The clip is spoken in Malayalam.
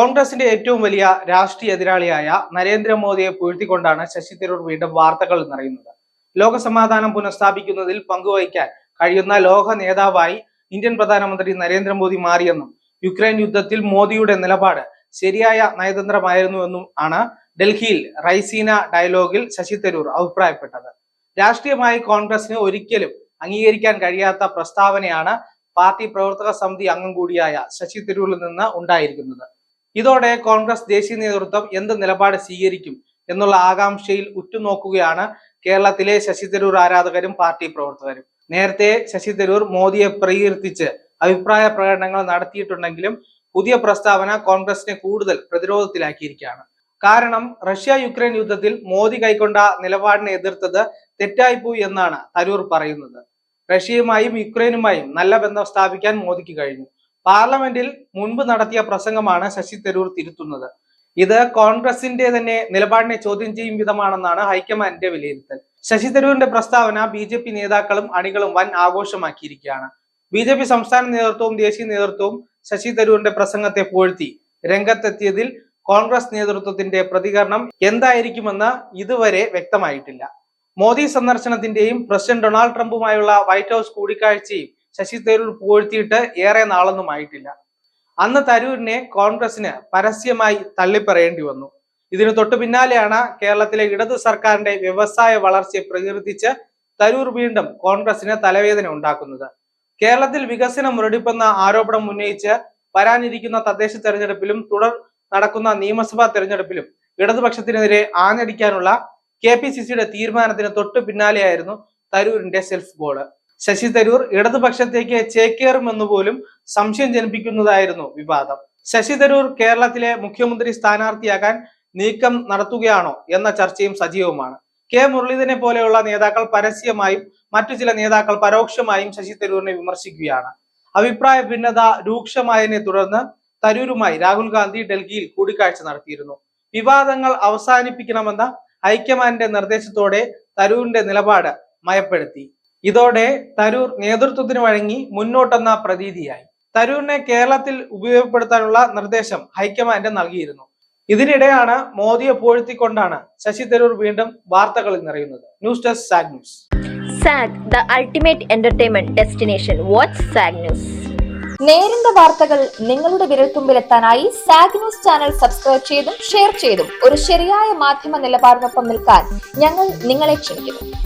കോൺഗ്രസിന്റെ ഏറ്റവും വലിയ രാഷ്ട്രീയ എതിരാളിയായ നരേന്ദ്രമോദിയെ പുഴ്ത്തിക്കൊണ്ടാണ് ശശി തരൂർ വീണ്ടും വാർത്തകൾ നിറയുന്നത് ലോകസമാധാനം പുനഃസ്ഥാപിക്കുന്നതിൽ പങ്കുവഹിക്കാൻ കഴിയുന്ന ലോക നേതാവായി ഇന്ത്യൻ പ്രധാനമന്ത്രി നരേന്ദ്രമോദി മാറിയെന്നും യുക്രൈൻ യുദ്ധത്തിൽ മോദിയുടെ നിലപാട് ശരിയായ നയതന്ത്രമായിരുന്നുവെന്നും ആണ് ഡൽഹിയിൽ റൈസീന ഡയലോഗിൽ ശശി തരൂർ അഭിപ്രായപ്പെട്ടത്. രാഷ്ട്രീയമായി കോൺഗ്രസിന് ഒരിക്കലും അംഗീകരിക്കാൻ കഴിയാത്ത പ്രസ്താവനയാണ് പാർട്ടി പ്രവർത്തക സമിതി അംഗം കൂടിയായ ശശി തരൂരിൽ നിന്ന് ഉണ്ടായിരിക്കുന്നത്. ഇതോടെ കോൺഗ്രസ് ദേശീയ നേതൃത്വം എന്ത് നിലപാട് സ്വീകരിക്കും എന്നുള്ള ആകാംക്ഷയിൽ ഉറ്റുനോക്കുകയാണ് കേരളത്തിലെ ശശി തരൂർ ആരാധകരും പാർട്ടി പ്രവർത്തകരും. നേരത്തെ ശശി തരൂർ മോദിയെ പ്രകീർത്തിച്ച് അഭിപ്രായ പ്രകടനങ്ങൾ നടത്തിയിട്ടുണ്ടെങ്കിലും പുതിയ പ്രസ്താവന കോൺഗ്രസിനെ കൂടുതൽ പ്രതിരോധത്തിലാക്കിയിരിക്കുകയാണ്. കാരണം റഷ്യ യുക്രൈൻ യുദ്ധത്തിൽ മോദി കൈക്കൊണ്ട നിലപാടിനെ എതിർത്തത് തെറ്റായിപ്പോയി എന്നാണ് തരൂർ പറയുന്നത്. റഷ്യയുമായും യുക്രൈനുമായും നല്ല ബന്ധം സ്ഥാപിക്കാൻ മോദിക്ക് കഴിഞ്ഞു. പാർലമെന്റിൽ മുൻപ് നടത്തിയ പ്രസംഗമാണ് ശശി തരൂർ തിരുത്തുന്നത്. ഇത് കോൺഗ്രസിന്റെ തന്നെ നിലപാടിനെ ചോദ്യം ചെയ്യും വിധമാണെന്നാണ് ഹൈക്കമാൻഡിന്റെ വിലയിരുത്തൽ. ശശി തരൂരിന്റെ പ്രസ്താവന ബി ജെ പി നേതാക്കളും അണികളും വൻ ആഘോഷമാക്കിയിരിക്കുകയാണ്. ബി ജെ പി സംസ്ഥാന നേതൃത്വവും ദേശീയ നേതൃത്വവും ശശി തരൂരിന്റെ പ്രസംഗത്തെ പുകഴ്ത്തി രംഗത്തെത്തിയതിൽ കോൺഗ്രസ് നേതൃത്വത്തിന്റെ പ്രതികരണം എന്തായിരിക്കുമെന്ന് ഇതുവരെ വ്യക്തമായിട്ടില്ല. മോദി സന്ദർശനത്തിന്റെയും പ്രസിഡന്റ് ഡൊണാൾഡ് ട്രംപുമായുള്ള വൈറ്റ് ഹൗസ് കൂടിക്കാഴ്ചയും ശശി തരൂർ പുകഴ്ത്തിയിട്ട് ഏറെ നാളൊന്നും ആയിട്ടില്ല. അന്ന് തരൂരിനെ കോൺഗ്രസിന് പരസ്യമായി തള്ളിപ്പറയേണ്ടി വന്നു. ഇതിനു തൊട്ടു പിന്നാലെയാണ് കേരളത്തിലെ ഇടതു സർക്കാരിന്റെ വ്യവസായ വളർച്ചയെ പ്രകീർത്തിച്ച് തരൂർ വീണ്ടും കോൺഗ്രസിന് തലവേദന ഉണ്ടാക്കുന്നത്. കേരളത്തിൽ വികസനം മുരടിപ്പെന്ന ആരോപണം ഉന്നയിച്ച് വരാനിരിക്കുന്ന തദ്ദേശ തെരഞ്ഞെടുപ്പിലും തുടർ നടക്കുന്ന നിയമസഭാ തെരഞ്ഞെടുപ്പിലും ഇടതുപക്ഷത്തിനെതിരെ ആഞ്ഞടിക്കാനുള്ള കെ പി സി സിയുടെ തീരുമാനത്തിന് തൊട്ടു പിന്നാലെയായിരുന്നു തരൂരിന്റെ സെൽഫ് ഗോൾ. ശശി തരൂർ ഇടതുപക്ഷത്തേക്ക് ചേക്കേറുമെന്ന് പോലും സംശയം ജനിപ്പിക്കുന്നതായിരുന്നു വിവാദം. ശശി തരൂർ കേരളത്തിലെ മുഖ്യമന്ത്രി സ്ഥാനാർത്ഥിയാകാൻ നീക്കം നടത്തുകയാണോ എന്ന ചർച്ചയും സജീവമാണ് കെ മുരളീധരനെ പോലെയുള്ള നേതാക്കൾ പരസ്യമായും മറ്റു ചില നേതാക്കൾ പരോക്ഷമായും ശശി തരൂരിനെ വിമർശിക്കുകയാണ്. അഭിപ്രായ ഭിന്നത രൂക്ഷമായതിനെ തുടർന്ന് തരൂരുമായി രാഹുൽ ഗാന്ധി ഡൽഹിയിൽ കൂടിക്കാഴ്ച നടത്തിയിരുന്നു. വിവാദങ്ങൾ അവസാനിപ്പിക്കണമെന്ന ഹൈക്കമാൻഡിന്റെ നിർദ്ദേശത്തോടെ തരൂരിന്റെ നിലപാട് മയപ്പെടുത്തി. ഇതോടെ തരൂർ നേതൃത്വത്തിന് വഴങ്ങി മുന്നോട്ടെന്ന പ്രതീതിയായി. തരൂരിനെ കേരളത്തിൽ ഉപയോഗപ്പെടുത്താനുള്ള നിർദ്ദേശം ഹൈക്കമാൻഡ് നൽകിയിരുന്നു. ഇതിനിടെയാണ് മോദിയെ പുകഴ്ത്തിക്കൊണ്ടാണ് ശശി തരൂർ വീണ്ടും വാർത്തകളിൽ നിറയുന്നത്. News desk Saag news. Saag the ultimate entertainment destination. Watch Saag news. നേരിന്റെ വാർത്തകൾ നിങ്ങളുടെ വിരൽത്തുമ്പിലെത്താനായി സാഗ് ന്യൂസ് ചാനൽ സബ്സ്ക്രൈബ് ചെയ്തും ഷെയർ ചെയ്തും ഒരു ശരിയായ മാധ്യമ നിലപാടിനൊപ്പം നിൽക്കാൻ ഞങ്ങൾ നിങ്ങളെ ക്ഷണിക്കുന്നു.